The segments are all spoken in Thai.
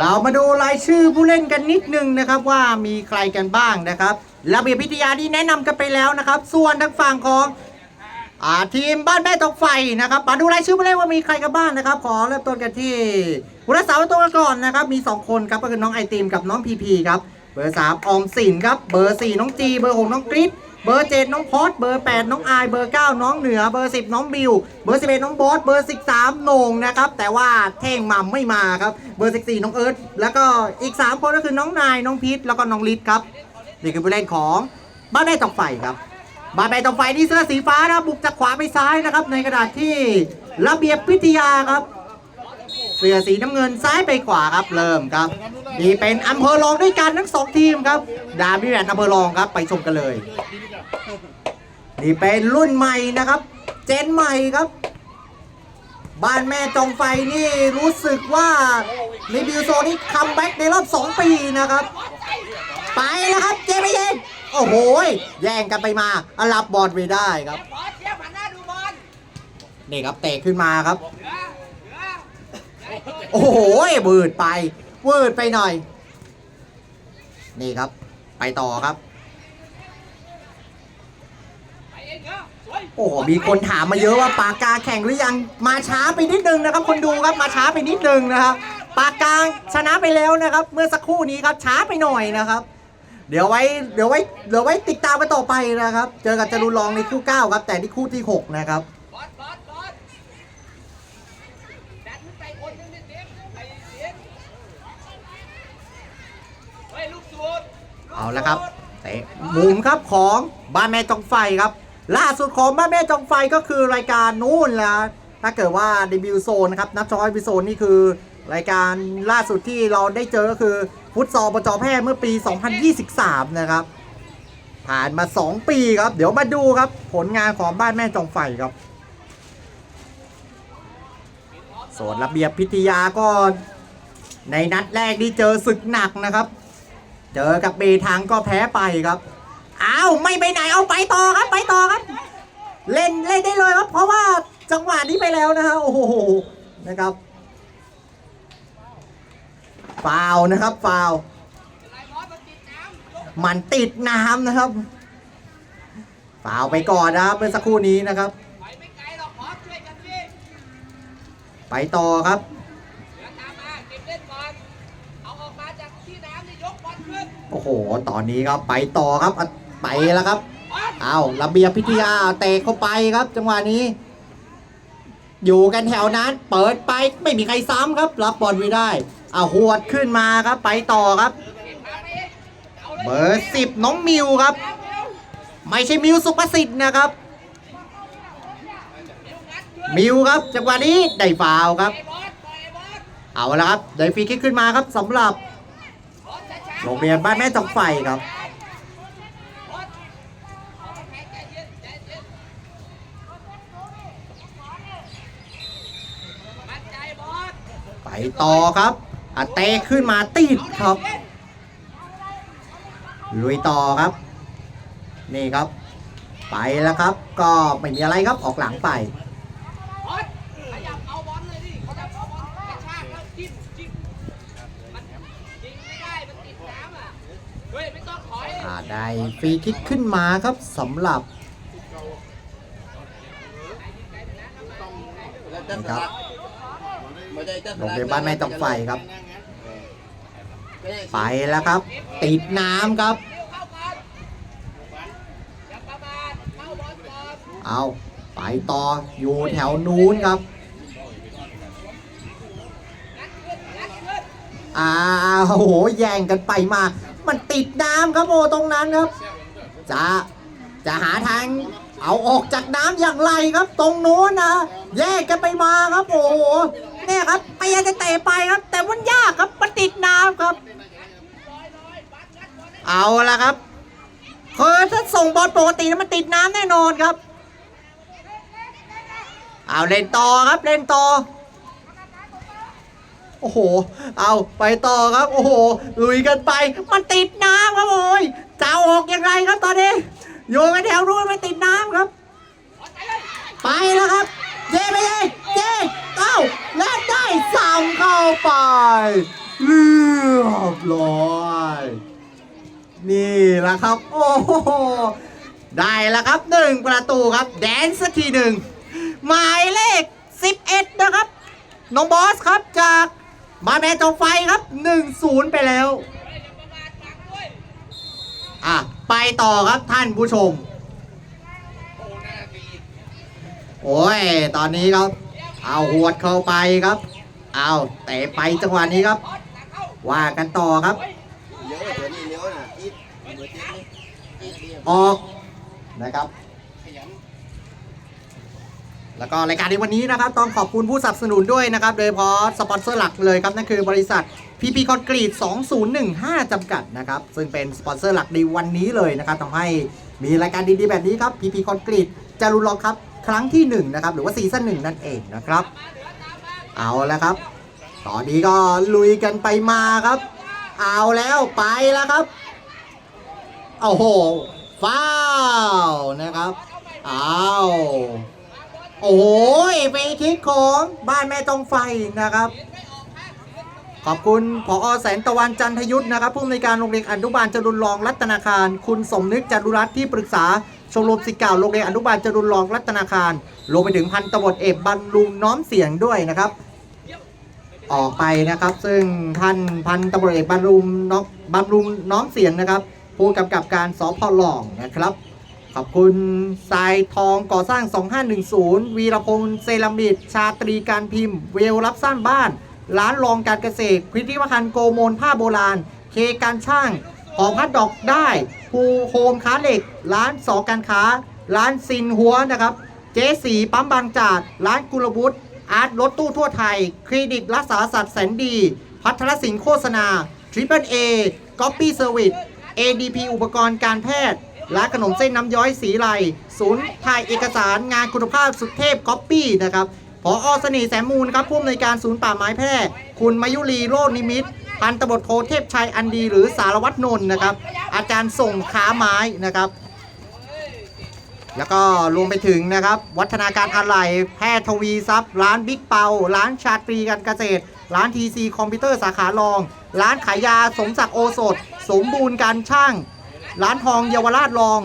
เรามาดูรายชื่อผู้เล่นกันนิดนึงนะครับว่ามีใครกันบ้างนะครับระเบียบวิทยาที่แนะนำกันไปแล้วนะครับ ส่วนทางฝั่งของอาทีมบ้านแม่ตกไฟนะครับมาดูรายชื่อผู้เล่นว่ามีใครกันบ้างนะครับ ขอเริ่มต้นกันที่ผู้รักษาประตูกันก่อนนะครับ มี 2 คนครับก็คือน้องไอติมกับน้องพีพีครับเบอร์3ออมสินครับเบอร์4น้องจีเบอร์6น้องกริ๊ด เบอร์7น้องพอดเบอร์8น้องอายเบอร์9น้องเหนือ เบอร์10น้องบิว เบอร์11น้องบอสเบอร์13โหน่งนะครับ แต่ว่าเท่งมัมไม่มาครับ เบอร์14น้องเอิร์ธแล้วก็อีก3คนก็คือน้องนายน้องพีทแล้วก็น้องลิศครับนี่คือผู้เล่นของบ้านแม่ตกไฟครับบาแบตองไฟนี่เสื้อสีฟ้านะบุกจากขวาไปซ้ายนะครับ ในกระดาษที่ระเบียบพิทยาครับ เสื้อสีน้ำเงินซ้ายไปขวาครับเริ่มครับ นี่เป็นอำเภอรองด้วยกันทั้งสองทีมครับ ดาบิแมนอำเภอรองครับไปชมกันเลย นี่เป็นรุ่นใหม่นะครับ เจนใหม่ครับ บ้านแม่จองไฟนี่รู้สึกว่าในบิวโซนี่คัมแบ็กในรอบ 2 ปีนะครับ ไปแล้วครับเจไปเย็นโอ้โหแย่งกันไปมาอะรับบอลไปได้ครับเทียบหันหน้าดูบอลนี่ครับเตะขึ้นมาครับ โอ้โหวืดไปวืดไปหน่อย นี่ครับ ไปต่อครับ โอ้โห มีคนถามมาเยอะว่าปากกาแข่งหรือยัง มาช้าไปนิดนึงนะครับ คนดูครับ มาช้าไปนิดนึงนะครับ ปากกาชนะไปแล้วนะครับ เมื่อสักครู่นี้ครับ ช้าไปหน่อยนะครับ เดี๋ยวไว้ เดี๋ยวไว้ เดี๋ยวไว้ติดตามกันต่อไปนะครับ เจอกับจรูนรองในคู่ 9 ครับ แต่ที่คู่ที่ 6 นะครับ บอลบอลบอลดันขึ้นไปคนนึงนิดเดียวไปเสียเฮ้ยลูกสูตร เอาละครับเตะมุมครับของบ้านแม่จองไฟครับ ล่าสุดของบ้านแม่จองไฟก็คือรายการนู้นแล้วถ้าเกิดว่าเดบิวโซนนะครับนับจอยบิวโซนนี่คือรายการล่าสุดที่เราได้เจอก็คือฟุตซอลประจอแพร่เมื่อปี 2023 นะครับ ผ่านมา 2 ปีครับ เดี๋ยวมาดูครับ ผลงานของบ้านแม่จองไฟครับส่วนระเบียบพิทยาก็ในนัดแรกที่เจอศึกหนักนะครับ เจอกับเบทางก็แพ้ไปครับอ้าวไม่ไปไหนเอาไปต่อครับไปต่อครับ เล่นเล่นได้เลยครับเพราะว่าจังหวะนี้ไปแล้วนะฮะโอ้โหนะครับฟาวนะครับฟาวล์อะไรบอลมันติดน้ำนะครับฟาวไปก่อนนะครับเมื่อสักครู่นี้นะครับ ไปต่อครับ อ้โห ตอนนี้ครับไปต่อครับไปแล้วครับเอาระเบียบพิทยาเตะเข้าไปครับ จังหวะนี้ อยู่กันแถวนั้น เปิดไปไม่มีใครซ้ำครับ รับบอลไว้ได้เอาหวดขึ้นมาครับ ไปต่อครับเบอร์สิบน้องมิวครับ ไม่ใช่มิวสุภสิทธิ์นะครับ มิวครับจังหวะนี้ได้ฟาวครับไอ้บอลปล่อยไอ้บอลเอาละครับได้ฟรีคิกขึ้นมาครับสำหรับ โรงเรียนบ้านแม่จองไฟครับ ไปต่อครับอะเตะขึ้นมาติดครับ ลุยต่อครับ นี่ครับ ไปแล้วครับ ก็ไม่มีอะไรครับออกหลังไป บอลขยับเอาบอลเลยดิขยับเอาบอลกระชากแล้วจิ้มจิ้มมันยิงไม่ได้ มันติดน้ำอะ เฮ้ย ไม่ต้องถอย อ่า ได้ฟรีคิกขึ้นมาครับสำหรับนี่ครับโรงเรียนบ้านแม่จอกไฟครับ ไปแล้วครับ ติดน้ำครับ เอาไปต่ออยู่แถวนู้นครับอ้าวโอ้โหแย่งกันไปมา มันติดน้ำครับโอตรงนั้นครับ จะจะหาทางเอาออกจากน้ำอย่างไรครับ ตรงโน้นนะแยกกันไปมาครับโอ้โหเนี่ยครับพยายามจะเตะไปครับ แต่มันยากครับมันติดน้ำครับ เอาละครับคือถ้าส่งบอลปกติแล้วมันติดน้ำแน่นอนครับ เอาเล่นต่อครับเล่นต่อ โอ้โห เอาไปต่อครับ โอ้โห ลุยกันไป มันติดน้ำครับโอ้ยจะเอาออกยังไงครับตอนนี้ โยนกันแถวนู้นมันติดน้ำครับ ไปแล้วครับเย่ไปเย่เย่เอ้าและได้สามเข้าไป เรียบร้อยนี่ละครับ โอ้โห ได้ล้วครับหนึ่งประตูครับ แดนสักทีหนึ่งหมายเลข 11 นะครับ น้องบอสครับจาก มาแมนจงไฟครับ 1-0 ไปแล้ว อะ ไปต่อครับท่านผู้ชม โอ้ย ตอนนี้ครับ เอาหวดเข้าไปครับ เอาเตะไปจังหวะนี้ครับ ว่ากันต่อครับเลี้ยวเดี๋ยวนี้เลี้ยวน่ะอีดมือติดนี่อีดเดียวออกนะครับ แล้วก็รายการในวันนี้นะครับต้องขอบคุณผู้สนับสนุนด้วยนะครับ โดยเฉพาะสปอนเซอร์หลักเลยครับนั่นคือบริษัท PP คอนกรีต 2015 จำกัดนะครับ ซึ่งเป็นสปอนเซอร์หลักในวันนี้เลยนะครับทำให้มีรายการดีๆแบบนี้ครับ PP คอนกรีตจะรุนลองครับ ครั้งที่1นะครับหรือว่าซีซั่น1นั่นเองนะครับ เอาแล้วครับ ตอนนี้ก็ลุยกันไปมาครับ เอาแล้วไปแล้วครับโอ้โหฟ้าวนะครับ เอา โอ้โหเฟคิกของบ้านแม่ตองไฟนะครับ ขอบคุณผอแสนตะวันจันทยุทธนะครับผู้อำนวยการโรงเรียนอนุบาลจรุนรองรัตนาคาร คุณสมนึกจารุรัตน์ที่ปรึกษาชมรมศิษย์เก่าโรงเรียนอนุบาลจรุนรองรัตนาคารรวมไปถึงพันตำรวจเอกบรรลุงน้อมเสียงด้วยนะครับ ออกไปนะครับ ซึ่งท่านพันตำรวจเอกบรรลุงน้อมบรรลุงน้อมเสียงนะครับผู้กำกับการสพหลองนะครับ ขอบคุณทรายทองก่อสร้าง 2510 วีรพงษ์เซรามิดชาตรีการพิมพ์ เวลรับสร้างบ้าน ร้านรองการเกษตรพิพิธภัณฑ์โกโมลผ้าโบราณ เคการช่างหอพัดดอกได้ภูโฮมค้าเหล็ก ร้านสอการค้า ร้านซินหัวนะครับ เจสีปั๊มบางจากร้านกุลบุตรอาร์ตรถตู้ทั่วไทย คลินิกรักษาสัตว์แสนดี พัทรสินโฆษณาทริปเปิลเอก๊อปปี้เซอร์วิส ADP อุปกรณ์การแพทย์ ร้านขนมเส้นน้ำย้อยสีไหลศูนย์ถ่ายเอกสารงานคุณภาพสุดเทพก๊อปปี้นะครับพออเสน่ห์แสมมูลครับผู้อำนวยการศูนย์ป่าไม้แพร่ คุณมายุรีโรจนิมิตพันตำรวจโทเทพชัยอันดีหรือสารวัตรนนท์นะครับ อาจารย์ส่งขาไม้นะครับ แล้วก็รวมไปถึงนะครับ วัฒนาการอะไหล่แพทย์ทวีทรัพย์ ร้านบิ๊กเปา ร้านชาตรีการเกษตร ร้านทีซีคอมพิวเตอร์สาขารอง ร้านขายยาสมศักดิ์โอสถ สมบูรณ์การช่าง ร้านทองเยาวราชรอง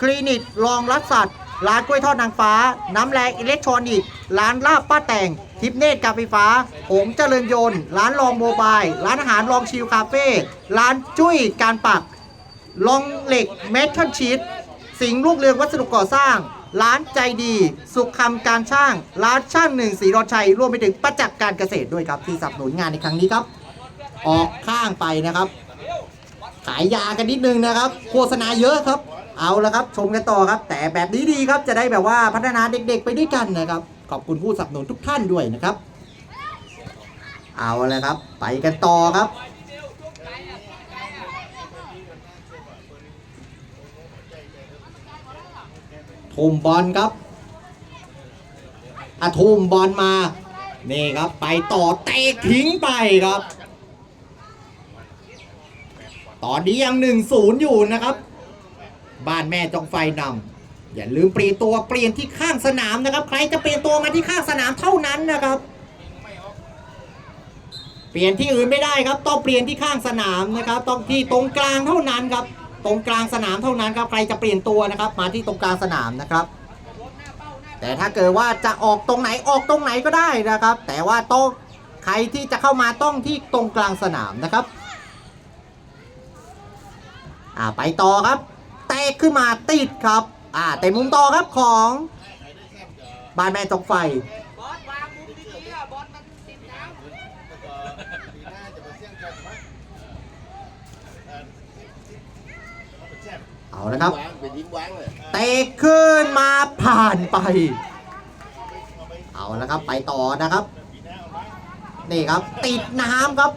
คลินิกรองรักสัตว์ ร้านกล้วยทอดนางฟ้า น้ำแรงอิเล็กทรอนิกส์ร้านลาบป้าแต่ง ทิปเนตการไฟฟ้าหงเจริญยนต์ ร้านรองโมบาย ร้านอาหารรองชิลคาเฟ่ ร้านจุ้ยการปักลองเหล็กเมทัลชีตสิงห์ลูกเรืองวัสดุก่อสร้าง ร้านใจดี สุขคำการช่าง ร้านช่างหนึ่งสีรอชัย รวมไปถึงประจักษ์การเกษตรด้วยครับที่สนับสนุนงานในครั้งนี้ครับ ออกข้างไปนะครับ ขายยากันนิดนึงนะครับ โฆษณาเยอะครับ เอาละครับชมกันต่อครับ แต่แบบนี้ดีครับจะได้แบบว่าพัฒนาเด็กๆไปด้วยกันนะครับ ขอบคุณผู้สนับสนุนทุกท่านด้วยนะครับ เอาละครับ ไปกันต่อครับทุ่มบอลครับอะทุ่มบอลมา นี่ครับ ไปต่อเตะทิ้งไปครับ ตอนนี้ยังหนึ่งศูนย์อยู่นะครับ บ้านแม่จงไฟนำอย่าลืมเปลี่ยนตัวเปลี่ยนที่ข้างสนามนะครับ ใครจะเปลี่ยนตัวมาที่ข้างสนามเท่านั้นนะครับ เปลี่ยนที่อื่นไม่ได้ครับต้องเปลี่ยนที่ข้างสนามนะครับ ต้องที่ตรงกลางเท่านั้นครับ ตรงกลางสนามเท่านั้นครับใครจะเปลี่ยนตัวนะครับ มาที่ตรงกลางสนามนะครับ แต่ถ้าเกิดว่าจะออกตรงไหนออกตรงไหนก็ได้นะครับ แต่ว่าต้องใครที่จะเข้ามาต้องที่ตรงกลางสนามนะครับ อ่าไปต่อครับเตะขึ้นมาติดครับอ่าเตะมุมต่อครับของบานแม่จกไฟบอสวางมุมดีๆอะบอลมันติดน้ำเอาละครับเตะขึ้นมาผ่านไป เอาละครับไปต่อนะครับ นี่ครับติดน้ำครับ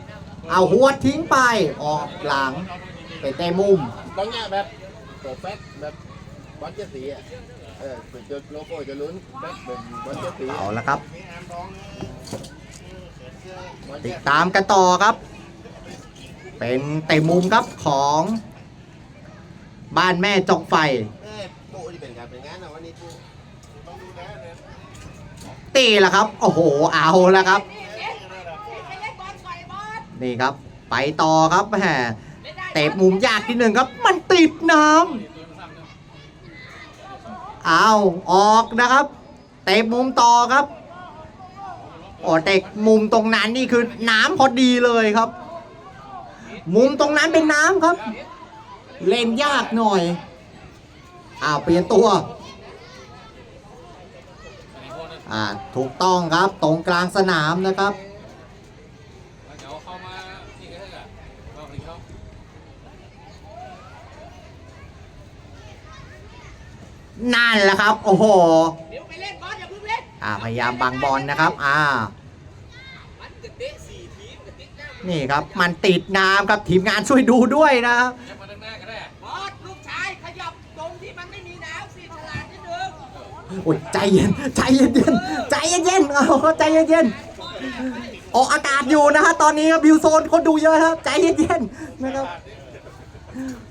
เอาหัวทิ้งไปออกหลัง ไปเตะมุมต้องเนี้ยแบบโปรแฟกแบบบอลเจดสีอะเออเป็นจุดโลโก้จะลุ้นแบบเป็นบอลเจดสีเอาละครับบอลติเจ็ดดตามกันต่อครับ เป็นเตะมุมครับของ บ้านแม่จกไฟเอ้ยปูที่เป็นการเป็นงานนะวันนี้ปูตีละครับ โอ้โห เอาละครับ นี่เอ๊ะไปเล่นบอลก่อนไอ้บอสนี่ครับ ไปต่อครับแหม เตะมุมยากที่หนึ่งครับ มันติดน้ำเอาออกนะครับ เตะมุมต่อครับโอ้เตะมุมตรงนั้นนี่คือน้ำพอดีเลยครับ มุมตรงนั้นเป็นน้ำครับ เล่นยากหน่อยอ้าวเปลี่ยนตัวอ่าถูกต้องครับตรงกลางสนามนะครับ เดี๋ยวเข้ามานี่ก็ได้ก็พลิกเข้า นั่นแหละครับ โอ้โหเดี๋ยวไปเล่นบอลอย่าเพิ่งเล่นอ่าพยายามบังบอลนะครับ อ่า มันจะเตะสี่ทีมกับเตะหน้านี่ครับ มันติดน้ำครับทีมงานช่วยดูด้วยนะครับแยกมาด้านหน้าก็ได้ บอสลูกชายขยับตรงที่มันไม่มีน้ำสิฉลาดนิดนึงโอ้ยใจเย็นใจเย็นๆใจเย็นๆเอาใจเย็นๆออกอากาศอยู่นะฮะตอนนี้ครับบิวโซนคนดูเยอะครับ ใจเย็นๆนะครับ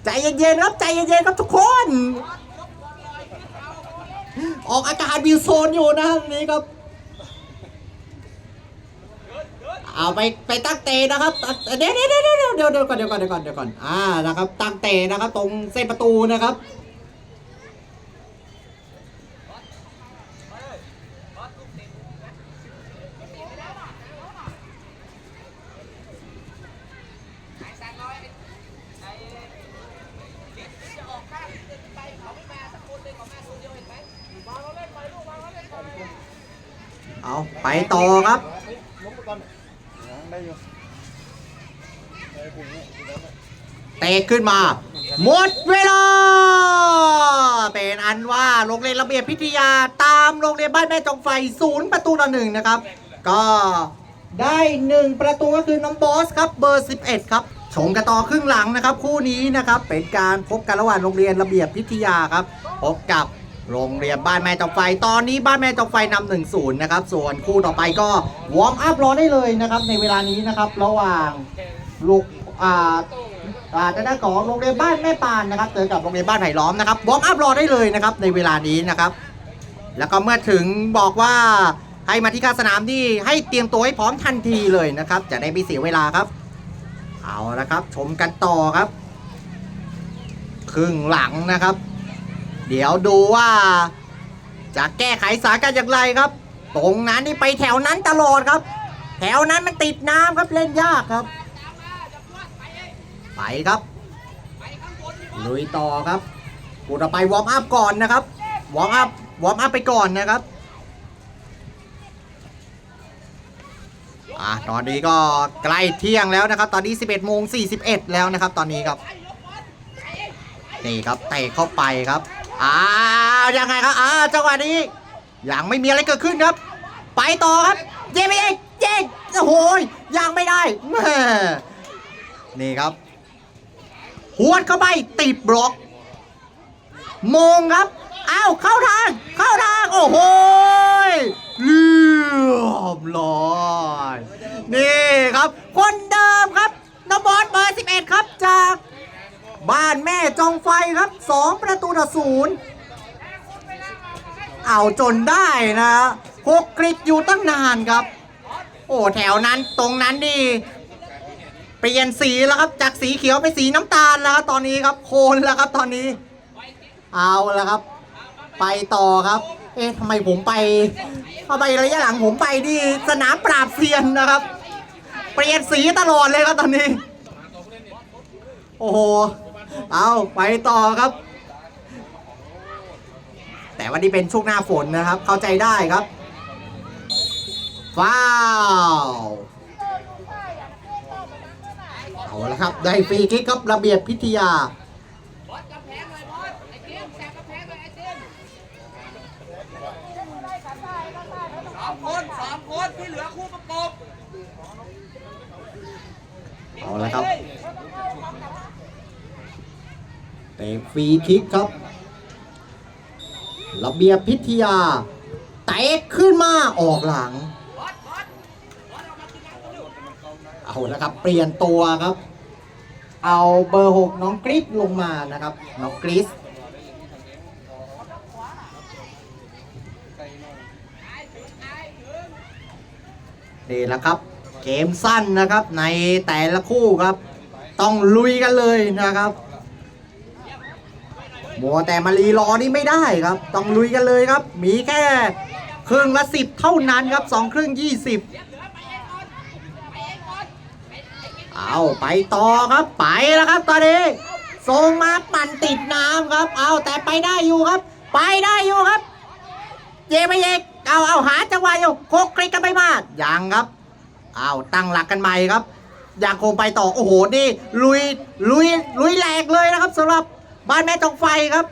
ใจเย็นๆครับใจเย็นๆครับทุกคนอ ออกอากาศบิวโซนอยู่นะตรงนี้ครับ เอาไปไปตั้งเตะนะครับเดี๋ยวเดี๋ยวเดี๋ยวเดี๋ยวเดี๋ยวเดี๋ยวก่อนเดี๋ยวก่อนเดี๋ยวก่อนเดี๋ยวก่อนอ่านะครับ ตั้งเตะนะครับ ตรงเส้นประตูนะครับ ไอ้สัตว์น้อยไอ้ลิศจะออกข้างเดินไปเขาไม่มาสักคนเลยเขามาคนเดียวเห็นไหมวางเขาเล่นไปลูกวางเขาเล่นไป เอาไปต่อครับเนี่ยเตะขึ้นมา หมดเวลา เป็นอันว่าโรงเรียนระเบียบพิทยาตามโรงเรียนบ้านแม่จงไฟศูนย์ประตูต่อหนึ่งนะครับ ก็ได้หนึ่งประตูก็คือน้องบอสครับเบอร์ 11 ครับชมกันต่อครึ่งหลังนะครับ คู่นี้นะครับเป็นการพบกันระหว่างโรงเรียนระเบียบพิทยาครับพบกับ โรงเรียนบ้านแม่จงไฟ ตอนนี้บ้านแม่จงไฟนำหนึ่งศูนย์นะครับ ส่วนคู่ต่อไปก็วอร์มอัพรอได้เลยนะครับ ในเวลานี้นะครับระหว่างลูกอ่าอ่าทางด้านของโรงเรียนบ้านแม่ปานนะครับเจอกับโรงเรียนบ้านไผ่ล้อมนะครับวอร์มอัพรอได้เลยนะครับในเวลานี้นะครับ แล้วก็เมื่อถึงบอกว่าให้มาที่ข้าสนามนี่ให้เตรียมตัวให้พร้อมทันทีเลยนะครับ จะได้ไม่เสียเวลาครับ เอาละครับ ชมกันต่อครับ ครึ่งหลังนะครับ เดี๋ยวดูว่า จะแก้ไขสถานการณ์อย่างไรครับ ตรงนั้นนี่ไปแถวนั้นตลอดครับ แถวนั้นมันติดน้ำครับเล่นยากครับ ไปครับลุยต่อครับกูจะไปวอร์มอัพก่อนนะครับ วอร์มอัพ วอร์มอัพไปก่อนนะครับ อะ ตอนนี้ก็ใกล้เที่ยงแล้วนะครับ ตอนนี้ 11โมง41 แล้วนะครับ ตอนนี้ครับ นี่ครับเตะเข้าไปครับ อ้าวยังไงครับอ้าวจังหวะนี้ยังไม่มีอะไรเกิดขึ้นครับ ไปต่อครับ เย้ไปเองเย้โอ้โหยังไม่ได้แม่นี่ครับหวดเข้าไปติดบล็อกมงครับอ้าวเข้าทาง เข้าทาง โอ้โหยเรียบร้อยนี่ครับ คนเดิมครับนบอสเบอร์11 ครับจาก บ้านแม่จองไฟครับ2ประตูต่อศูนย์เอาจนได้นะหกกริดอยู่ตั้งนานครับ โอ้แถวนั้นตรงนั้นนี่เปลี่ยนสีแล้วครับ จากสีเขียวเป็นสีน้ำตาลแล้วครับตอนนี้ครับโคนแล้วครับตอนนี้ เอาแล้วครับ ไปต่อครับ เอ๊ะทำไมผมไปทำไมระยะหลังผมไปที่สนามปราบเซียนนะครับ เปลี่ยนสีตลอดเลยครับตอนนี้ โอ้โห เอาไปต่อครับ แต่วันนี้เป็นช่วงหน้าฝนนะครับ เข้าใจได้ครับฟ้าวเอาละครับ ได้ฟรีคิกครับระเบียบพิทยาบอสกำแพงเลยบอสไอ้เตี้ยมแสบกำแพงเลยไอ้เตี้ยมสองคนสองคนที่เหลือคู่ประกบเอาละครับ เตะฟรีคิกครับระเบียบพิทยาเตะขึ้นมาออกหลังบอสบอสบอสเอามากินน้ำกันลูกเอาละครับ เปลี่ยนตัวครับ เอาเบอร์หกน้องกริสลงมานะครับ น้องกริสนี่แหละครับ เกมสั้นนะครับในแต่ละคู่ครับ ต้องลุยกันเลยนะครับ มัวแต่มารีรอนี่ไม่ได้ครับ ต้องลุยกันเลยครับ มีแค่ครึ่งละสิบเท่านั้นครับสองครึ่งยี่สิบเอาไปต่อครับไปแล้วครับตอนนี้ส่งมาปั่นติดน้ำครับ เอาแต่ไปได้อยู่ครับ ไปได้อยู่ครับ เยไปเยกเอาเอาหาจังหวะอยู่โคกคลิกกันไปมายังครับ เอาตั้งหลักกันใหม่ครับยังคงไปต่อโอ้โหนี่ลุยลุยลุยแหลกเลยนะครับสำหรับ บ้านแม่ตองไฟครับ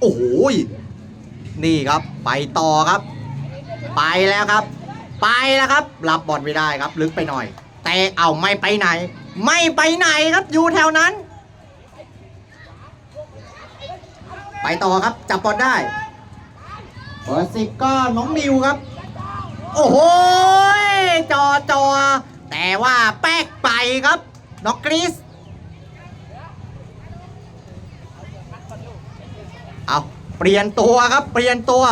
โอ้โหนี่ครับ ไปต่อครับ ไปแล้วครับ ไปแล้วครับ รับบอลไม่ได้ครับ ลึกไปหน่อย แต่เอาไม่ไปไหน ไม่ไปไหนครับอยู่แถวนั้น ไปต่อครับ จับบอลได้เบอร์สิบก็น้องนิวครับ โอ้โหจอจอแต่ว่าแป๊กไปครับ น้องกริส เอาเปลี่ยนตัวครับเปลี่ยนตัว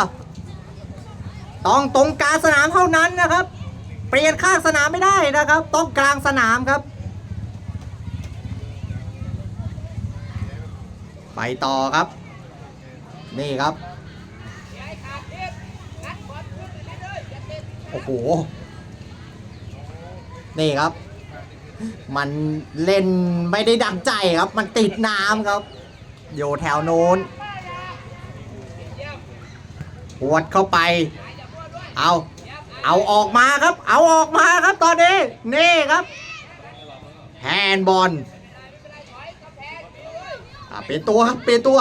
ต้องตรงกลางสนามเท่านั้นนะครับ เปลี่ยนข้างสนามไม่ได้นะครับ ต้องกลางสนามครับ ไปต่อครับ นี่ครับโอ้โห นี่ครับ มันเล่นไม่ได้ดังใจครับ มันติดน้ำครับ อยู่แถวโน้น หวดเข้าไป เอา เอาออกมาครับ เอาออกมาครับตอนนี้ นี่ครับ แฮนด์บอลอะเปลี่ยนตัวครับเปลี่ยนตัว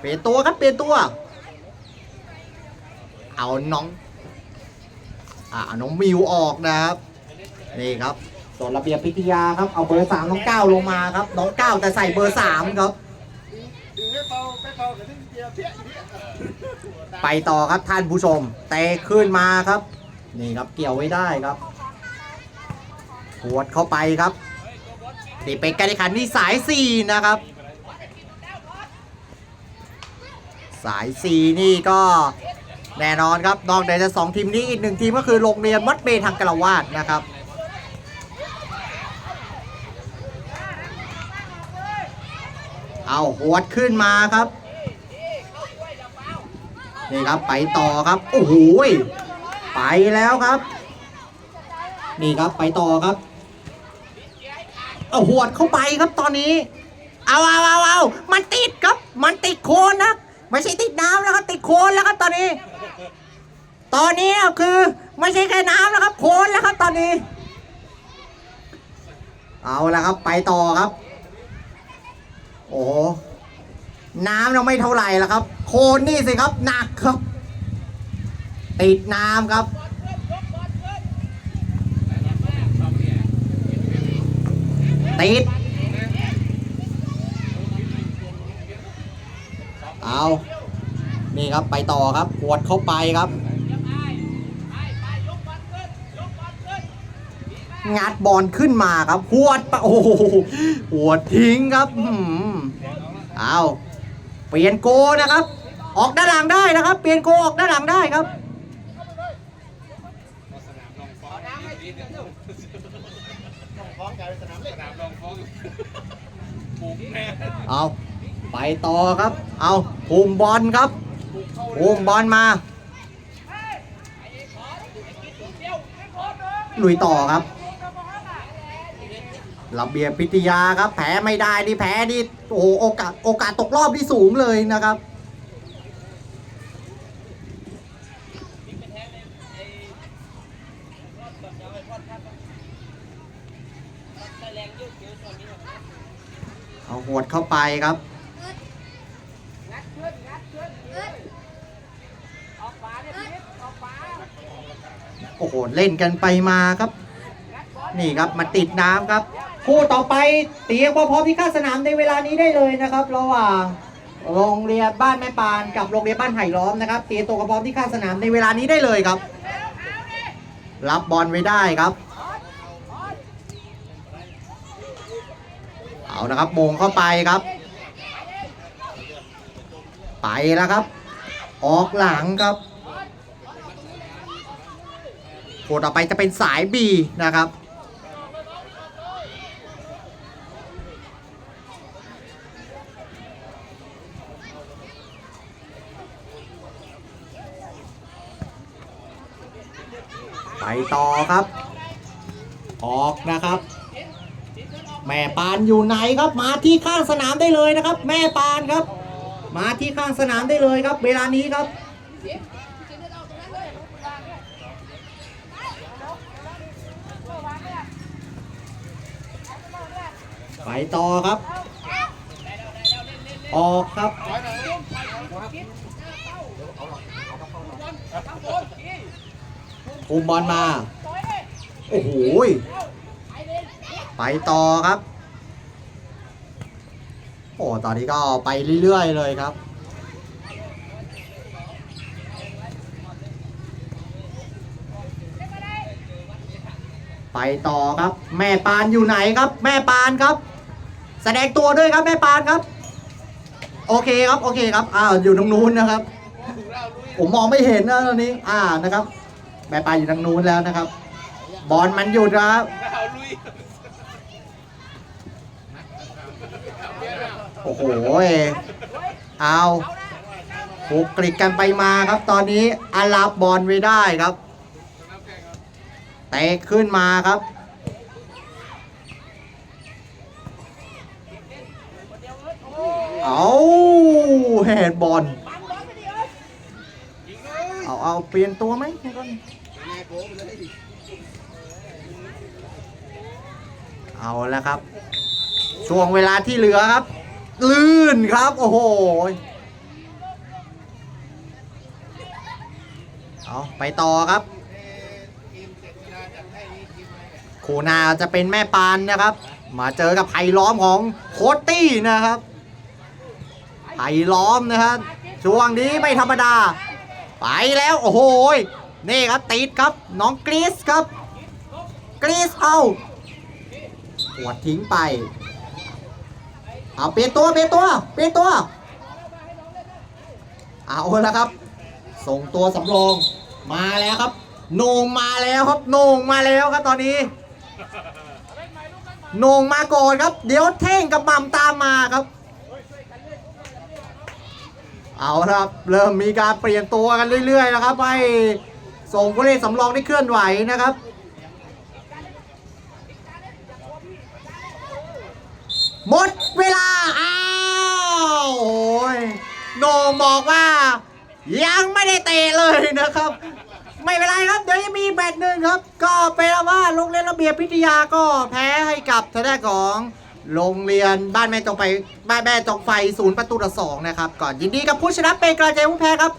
เปลี่ยนตัวครับเปลี่ยนตัว เอาน้อง อ่าน้องมิวออกนะครับ นี่ครับส่วนระเบียบพิทยาครับ เอาเบอร์สามน้องเก้าลงมาครับ น้องเก้าแต่ใส่เบอร์สามครับ ไปต่อครับท่านผู้ชม เตะขึ้นมาครับ นี่ครับเกี่ยวไว้ได้ครับหวดเข้าไปครับนี่เป็นการแข่งขันที่สายสี่นะครับ สายสี่นี่ก็แน่นอนครับนอกจากสองทีมนี้อีกหนึ่งทีมก็คือโรงเรียนวัดเบทางกระวาดนะครับ เอาหวดขึ้นมาครับ นี่ครับไปต่อครับ โอ้โหไปแล้วครับ นี่ครับไปต่อครับ เอาหวดเข้าไปครับตอนนี้ เอาเอาเอาเอามันติดครับ มันติดโคนนะไม่ใช่ติดน้ำแล้วครับติดโคนแล้วครับตอนนี้ ตอนนี้คือ ไม่ใช่แค่น้ำแล้วครับ โคนแล้วครับตอนนี้ เอาละครับไปต่อครับ โอ้น้ำเราไม่เท่าไหร่แล้วครับ โคนนี่สิครับหนักครับ ติดน้ำครับติดเอา นี่ครับไปต่อครับหวดเข้าไปครับ งัดบอลขึ้นมาครับหวดปะโอ้โหหวดทิ้งครับอืมเอาเปลี่ยนโกนะครับ ออกด้านหลังได้นะครับ เปลี่ยนโกออกด้านหลังได้ครับเอาไปต่อครับ เอาภูมิบอลครับภูมิบอลมาลุยต่อครับ ระเบียบพิทยาครับแพ้ไม่ได้นี่แพ้นี่โอ้โหโอกาสโอกาสตกรอบที่สูงเลยนะครับเอาหวดเข้าไปครับโอ้โหเล่นกันไปมาครับ นี่ครับมาติดน้ำครับ คู่ต่อไปเตียมความพร้อมที่ข้างสนามในเวลานี้ได้เลยนะครับระหว่างโรงเรียนบ้านแม่ปานกับโรงเรียนบ้านไผ่ล้อมนะครับเตียมตัวความพร้อมที่ข้างสนามในเวลานี้ได้เลยครับ รับบอลไว้ได้ครับ เอานะครับโมงเข้าไปครับ ไปแล้วครับ ออกหลังครับคู่ต่อไปจะเป็นสาย B นะครับ ต่อครับ ออกนะครับ แม่ปานอยู่ไหนครับ มาที่ข้างสนามได้เลยนะครับ แม่ปานครับ มาที่ข้างสนามได้เลยครับ เวลานี้ครับไปต่อครับ ออกครับ คุมบอลมา โอ้โหไปต่อครับ โอ้ตอนนี้ก็ไปเรื่อยๆเลยครับไปต่อครับ แม่ปานอยู่ไหนครับ แม่ปานครับ แสดงตัวด้วยครับแม่ปานครับ โอเคครับโอเคครับอ้าวอยู่ตรงนู้นนะครับ ผมมองไม่เห็นนะตอนนี้ อ่านะครับ แม่ปาอยู่ทางนู้นแล้วนะครับ บอลมันหยุดครับโอ้โหเอาถูกกลิกกันไปมาครับตอนนี้อารับบอลไว้ได้ครับเตะขึ้นมาครับ เอาแฮนบอล เอาเปลี่ยนตัวไหมให้ก่อนเอาแล้วครับ ช่วงเวลาที่เหลือครับ ลื่นครับ โอ้โหเอาไปต่อครับคูนาจะเป็นแม่ปานนะครับ มาเจอกับไผ่ล้อมของโคตตี้นะครับไผ่ล้อมนะครับช่วงนี้ไม่ธรรมดา ไปแล้วโอ้โหยนี่ครับติดครับน้องกรีซครับ กรีซเอาหัวทิ้งไป เอาเปลี่ยนตัวเปลี่ยนตัวเปลี่ยนตัว เอาแล้วครับ ส่งตัวสำรองมาแล้วครับโหนงมาแล้วครับโหนงมาแล้วครับตอนนี้โหนงมาก่อนครับ เดี๋ยวเท่งกับม่ำตามมาครับ เอาครับ เริ่มมีการเปลี่ยนตัวกันเรื่อยๆนะครับให้ส่งผู้เล่นสำรองได้เคลื่อนไหวนะครับหมดเวลา อ้าวโอ้ยโนงบอกว่า ยังไม่ได้เตะเลยนะครับ ไม่เป็นไรครับ เดี๋ยวยังมีแมตหนึ่งครับ ก็เป็นว่าโรงเรียนระเบียบพิทยาก็แพ้ให้กับทางด้านของ โรงเรียนบ้านแม่จงไปบ้านแม่จงไฟศูนย์ประตูละสองนะครับ ก่อนยินดีกับผู้ชนะเป็นกระจายผู้แพ้ครับ